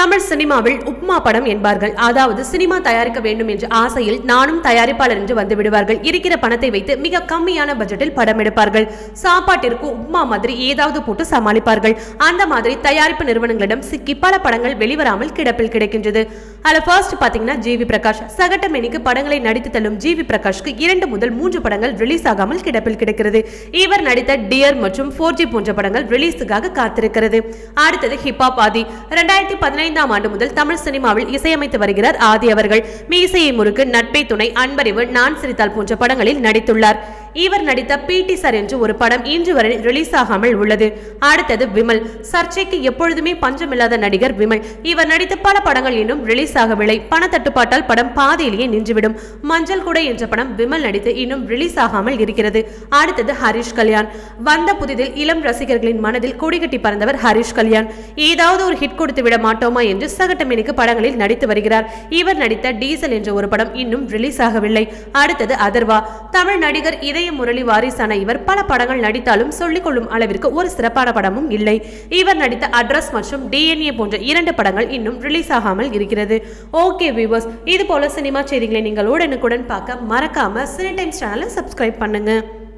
தமிழ் சினிமாவில் உப்மா படம் என்பார்கள். அதாவது சினிமா தயாரிக்க வேண்டும் என்ற ஆசையில் நானும் தயாரிப்பாளர் என்று வந்து விடுவார்கள். இருக்கிற பணத்தை வைத்து மிக கம்மியான பட்ஜெட்டில் படம் எடுப்பார்கள். சாப்பாட்டிற்கு உப்மா மாதிரி ஏதாவது போட்டு சமாளிப்பார்கள். அந்த மாதிரி தயாரிப்பு நிறுவனங்களிடம் சிக்கி பல படங்கள் வெளிவராமல் கிடப்பில் கிடைக்கின்றது. அதில் ஃபர்ஸ்ட் பார்த்தீங்கன்னா ஜிவி பிரகாஷ். சகட்டமேனிக்கு படங்களை நடித்து தள்ளும் ஜிவி பிரகாஷ்க்கு இரண்டு முதல் மூன்று படங்கள் ரிலீஸ் ஆகாமல் கிடப்பில் கிடக்கிறது. இவர் நடித்த டியர் மற்றும் ஃபோர் ஜி போன்ற படங்கள் ரிலீஸுக்காக காத்திருக்கிறது. அடுத்தது ஹிப்ஹாப் ஆதி. ரெண்டாயிரத்தி பதினைந்தாம் ஆண்டு முதல் தமிழ் சினிமாவில் இசையமைத்து வருகிறார் ஆதி அவர்கள். மீசையை முறுக்கு நட்பை துணை அன்பறிவு நான் சிரித்தால் போன்ற படங்களில் நடித்துள்ளார். இவர் நடித்த பிடி சார் என்று ஒரு படம் இன்று வரை ரிலீஸ் ஆகாமல் உள்ளது. அடுத்தது விமல். சர்ச்சைக்கு எப்பொழுதுமே பஞ்சமில்லாத நடிகர் விமல். இவர் நடித்த பல படங்கள் இன்னும் ரிலீஸ் ஆகவில்லை. பணத்தட்டுப்பாட்டால் படம் பாதையிலேயே நின்றுவிடும். மஞ்சள் குடை என்ற படம் விமல் நடித்து இன்னும் ரிலீஸ் ஆகாமல் இருக்கிறது. அடுத்தது ஹரிஷ் கல்யாண். வந்த புதிதில் இளம் ரசிகர்களின் மனதில் கொடிகட்டி பறந்தவர் ஹரிஷ் கல்யாண். ஏதாவது ஒரு ஹிட் கொடுத்து விட மாட்டோமா என்று சகட்டமேனிக்கு படங்களில் நடித்து வருகிறார். இவர் நடித்த டீசல் என்ற ஒரு படம் இன்னும் ரிலீஸ் ஆகவில்லை. அடுத்தது அதர்வா. தமிழ் நடிகர் இதை இளைய முரளி வாரிசான இவர் பல படங்கள் நடித்தாலும் சொல்லிக்கொள்ளும் அளவிற்கு ஒரு சிறப்பான படமும் இல்லை. இவர் நடித்த அட்ரஸ் மற்றும் டிஎன்ஏ போன்ற இரண்டு படங்கள் இன்னும் ரிலீஸ் ஆகாமல் இருக்கிறது. ஓகே வியூவர்ஸ் இது போல சினிமா செய்திகளை நீங்கள் உடனுக்குடன் பார்க்க மறக்காம சினி டைம்ஸ் சேனலை சப்ஸ்கிரைப் பண்ணுங்க.